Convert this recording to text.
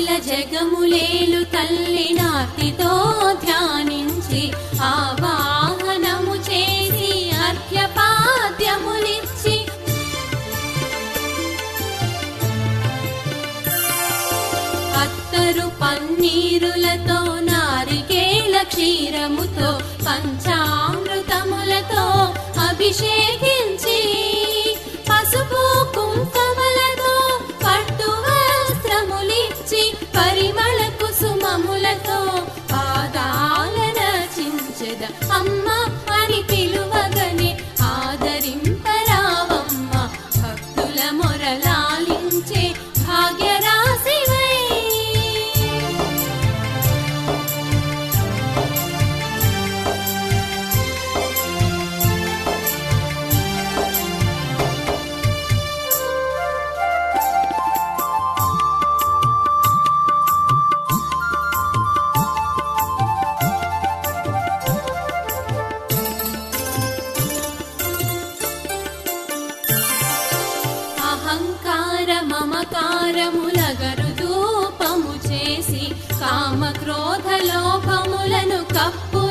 అఖిల జగములేలు తల్లి నాతితో ధ్యానించి ఆవాహనము చేసి అర్ఘ్యపాద్యములిచ్చి అత్తరు పన్నీరులతో నారికేల క్షీరముతో పంచామృతములతో అభిషేకి అహంకార మమకారములగరుదూపము చేసి కామక్రోధ లోభములను కప్పు